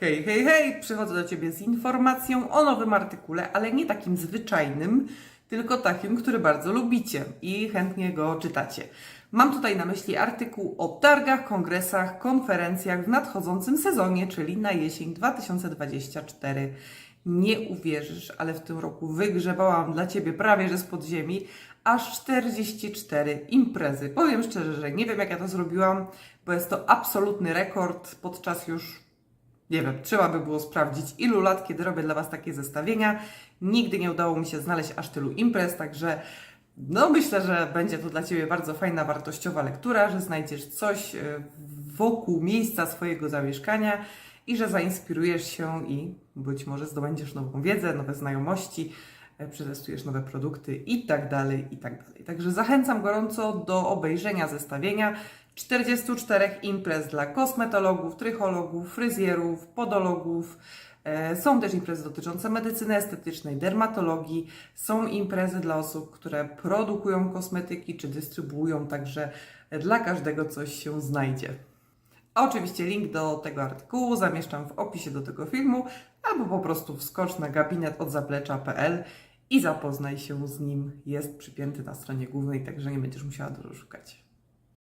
Hej, hej, hej! Przychodzę do Ciebie z informacją o nowym artykule, ale nie takim zwyczajnym, tylko takim, który bardzo lubicie i chętnie go czytacie. Mam tutaj na myśli artykuł o targach, kongresach, konferencjach w nadchodzącym sezonie, czyli na jesień 2024. Nie uwierzysz, ale w tym roku wygrzebałam dla Ciebie prawie że z podziemi aż 44 imprezy. Powiem szczerze, że nie wiem jak ja to zrobiłam, bo jest to absolutny rekord podczas już nie wiem, trzeba by było sprawdzić, ilu lat, kiedy robię dla Was takie zestawienia. Nigdy nie udało mi się znaleźć aż tylu imprez, także no myślę, że będzie to dla Ciebie bardzo fajna, wartościowa lektura, że znajdziesz coś e, wokół miejsca swojego zamieszkania i że zainspirujesz się i być może zdobędziesz nową wiedzę, nowe znajomości, przetestujesz nowe produkty i tak dalej, i tak dalej. Także zachęcam gorąco do obejrzenia zestawienia 44 imprez dla kosmetologów, trychologów, fryzjerów, podologów. E, Są też imprezy dotyczące medycyny estetycznej, dermatologii, są imprezy dla osób, które produkują kosmetyki czy dystrybuują, także dla każdego coś się znajdzie. A oczywiście link do tego artykułu zamieszczam w opisie do tego filmu, albo po prostu wskocz na gabinet od zaplecza.pl i zapoznaj się z nim. Jest przypięty na stronie głównej, także nie będziesz musiała dużo szukać.